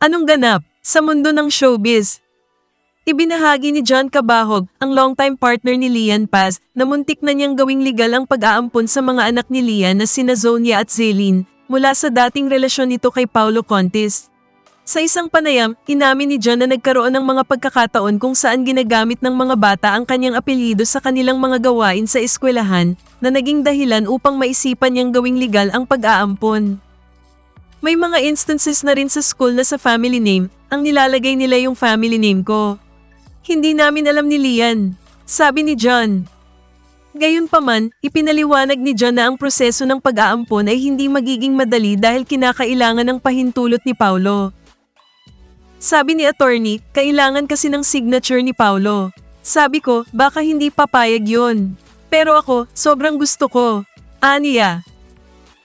Anong ganap sa mundo ng showbiz? Ibinahagi ni John Cabahog, ang longtime partner ni Lian Paz, na muntik na niyang gawing legal ang pag-aampon sa mga anak ni Lian na sina Zonia at Zelin mula sa dating relasyon nito kay Paulo Contis. Sa isang panayam, inamin ni John na nagkaroon ng mga pagkakataon kung saan ginagamit ng mga bata ang kanyang apelyido sa kanilang mga gawain sa eskwelahan na naging dahilan upang maisipan niyang gawing legal ang pag-aampon. May mga instances na rin sa school na sa family name, ang nilalagay nila yung family name ko. Hindi namin alam ni Lian, sabi ni John. Gayunpaman, ipinaliwanag ni John na ang proseso ng pag-aampon ay hindi magiging madali dahil kinakailangan ng pahintulot ni Paulo. Sabi ni attorney, kailangan kasi ng signature ni Paulo. Sabi ko, baka hindi papayag yun. Pero ako, sobrang gusto ko. Aniya.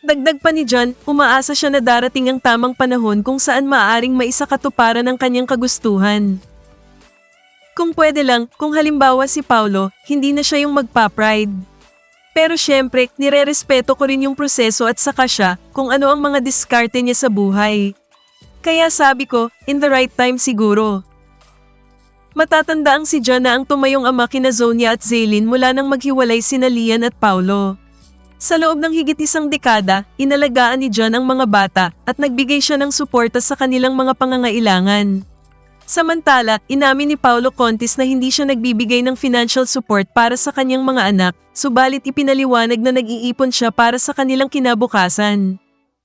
Dagdag pa ni John, umaasa siya na darating ang tamang panahon kung saan maaaring maisakatuparan ang kanyang kagustuhan. Kung pwede lang, kung halimbawa si Paulo, hindi na siya yung magpa-pride. Pero syempre, nire-respeto ko rin yung proseso at saka siya kung ano ang mga diskarte niya sa buhay. Kaya sabi ko, in the right time siguro. Matatanda ang si John na ang tumayong ama kina Zonia at Zaylin mula nang maghiwalay sina Lian at Paulo. Sa loob ng higit isang dekada, inalagaan ni John ang mga bata at nagbigay siya ng suporta sa kanilang mga pangangailangan. Samantala, inamin ni Paulo Contis na hindi siya nagbibigay ng financial support para sa kanyang mga anak, subalit ipinaliwanag na nag-iipon siya para sa kanilang kinabukasan.